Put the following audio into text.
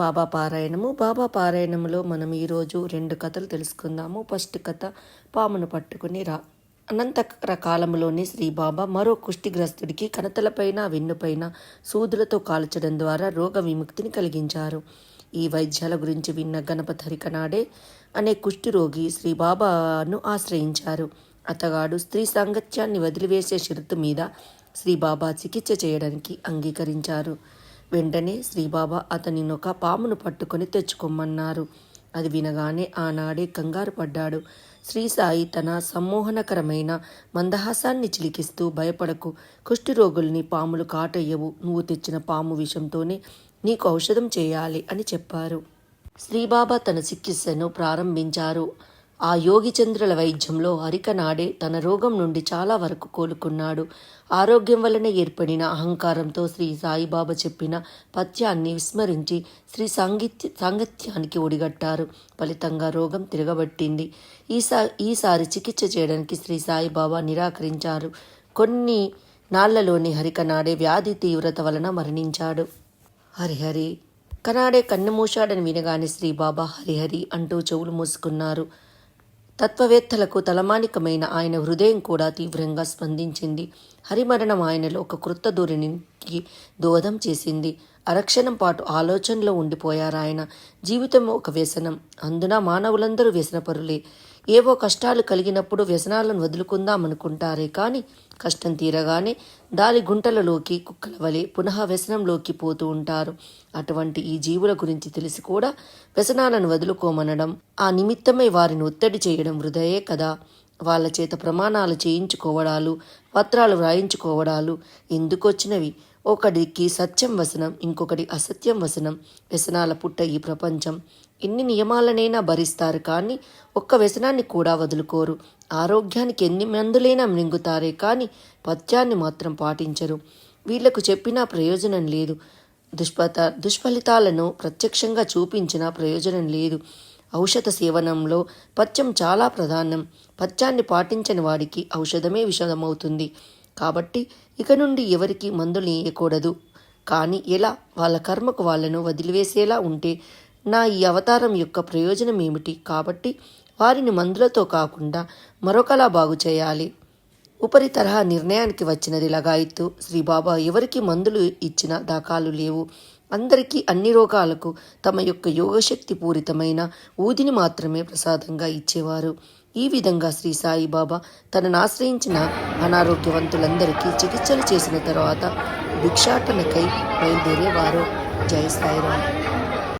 బాబా పారాయణము. బాబా పారాయణములో మనం ఈరోజు రెండు కథలు తెలుసుకుందాము. ఫస్ట్ కథ పామును పట్టుకుని రా. అనంతర కాలంలోని శ్రీ బాబా మరో కుష్టిగ్రస్తుడికి కణతలపైన వెన్నుపైన సూదులతో కాల్చడం ద్వారా రోగ విముక్తిని కలిగించారు. ఈ వైద్యాల గురించి విన్న గణపతి హరికనాడే అనే కుష్ఠిరోగి శ్రీ బాబాను ఆశ్రయించారు. అతగాడు స్త్రీ సాంగత్యాన్ని వదిలివేసే షరతు మీద శ్రీ బాబా చికిత్స చేయడానికి అంగీకరించారు. వెంటనే శ్రీబాబా అతని నొక పామును పట్టుకొని తెచ్చుకోమన్నారు. అది వినగానే ఆనాడే కంగారు పడ్డాడు. శ్రీ సాయి తన సమ్మోహనకరమైన మందహాసాన్ని చిలికిస్తూ భయపడకు కుష్ఠిరోగుల్ని పాములు కాటయ్యవు నువ్వు తెచ్చిన పాము విషంతోనే నీకు ఔషధం చేయాలి అని చెప్పారు. శ్రీబాబా తన చికిత్సను ప్రారంభించారు. ఆ యోగిచంద్రుల వైద్యంలో హరికనాడే తన రోగం నుండి చాలా వరకు కోలుకున్నాడు. ఆరోగ్యం వలన ఏర్పడిన అహంకారంతో శ్రీ సాయిబాబా చెప్పిన పత్యాన్ని విస్మరించి శ్రీ సాంగిత్య సాంగత్యానికి ఒడిగట్టారు. ఫలితంగా రోగం తిరగబట్టింది. ఈసా ఈసారి చికిత్స చేయడానికి శ్రీ సాయిబాబా నిరాకరించారు. కొన్ని నాళ్ళలోని హరికనాడే వ్యాధి తీవ్రత వలన మరణించాడు. హరిహరి కనాడే కన్ను మూశాడని వినగానే శ్రీబాబా హరిహరి అంటూ చెవులు మూసుకున్నారు. తత్వవేత్తలకు తలమానికమైన ఆయన హృదయం కూడా తీవ్రంగా స్పందించింది. హరిమరణం ఆయనలో ఒక కృత ధోరణికి దోహదం చేసింది. అరక్షణం పాటు ఆలోచనలో ఉండిపోయారాయన. జీవితం ఒక వ్యసనం. అందున మానవులందరూ వ్యసనపరులే. ఏవో కష్టాలు కలిగినప్పుడు వ్యసనాలను వదులుకుందాం అనుకుంటారే కానీ కష్టం తీరగానే దారి గుంటలలోకి కుక్కల వలె పునః వ్యసనంలోకి పోతూ ఉంటారు. అటువంటి ఈ జీవుల గురించి తెలిసి కూడా వ్యసనాలను వదులుకోమనడం ఆ నిమిత్తమై వారిని ఒత్తిడి చేయడం వృధయే కదా. వాళ్ళ చేత ప్రమాణాలు చేయించుకోవడాలు పత్రాలు వ్రాయించుకోవడాలు ఎందుకొచ్చినవి? ఒకడికి సత్యం వసనం ఇంకొకటి అసత్యం వసనం వ్యసనాల పుట్ట ఈ ప్రపంచం. ఎన్ని నియమాలనైనా భరిస్తారు కానీ ఒక్క వ్యసనాన్ని కూడా వదులుకోరు. ఆరోగ్యానికి ఎన్ని మందులైనా మింగుతారే కానీ పథ్యాన్ని మాత్రం పాటించరు. వీళ్ళకు చెప్పినా ప్రయోజనం లేదు. దుష్పత దుష్ఫలితాలను ప్రత్యక్షంగా చూపించినా ప్రయోజనం లేదు. ఔషధ సేవనంలో పథ్యం చాలా ప్రధానం. పథ్యాన్ని పాటించని వాడికి ఔషధమే విషదమవుతుంది కాబట్టి ఇక నుండి ఎవరికి మందులు ఇయ్యకూడదు. కానీ ఎలా? వాళ్ళ కర్మకు వాళ్ళను వదిలివేసేలా ఉంటే నా ఈ అవతారం యొక్క ప్రయోజనం ఏమిటి? కాబట్టి వారిని మందులతో కాకుండా మరొకలా బాగు చేయాలి. ఉపరి తరహా నిర్ణయానికి వచ్చినది లగాయత్తు. శ్రీబాబా ఎవరికి మందులు ఇచ్చిన దాఖాలు లేవు. అందరికీ అన్ని రోగాలకు తమ యొక్క యోగశక్తి పూరితమైన ఊదిని మాత్రమే ప్రసాదంగా ఇచ్చేవారు. ఈ విధంగా శ్రీ సాయిబాబా తనను ఆశ్రయించిన అనారోగ్యవంతులందరికీ చికిత్సలు చేసిన తర్వాత భిక్షాటనకై బయలుదేరేవారు. జయ సాయిరామ్.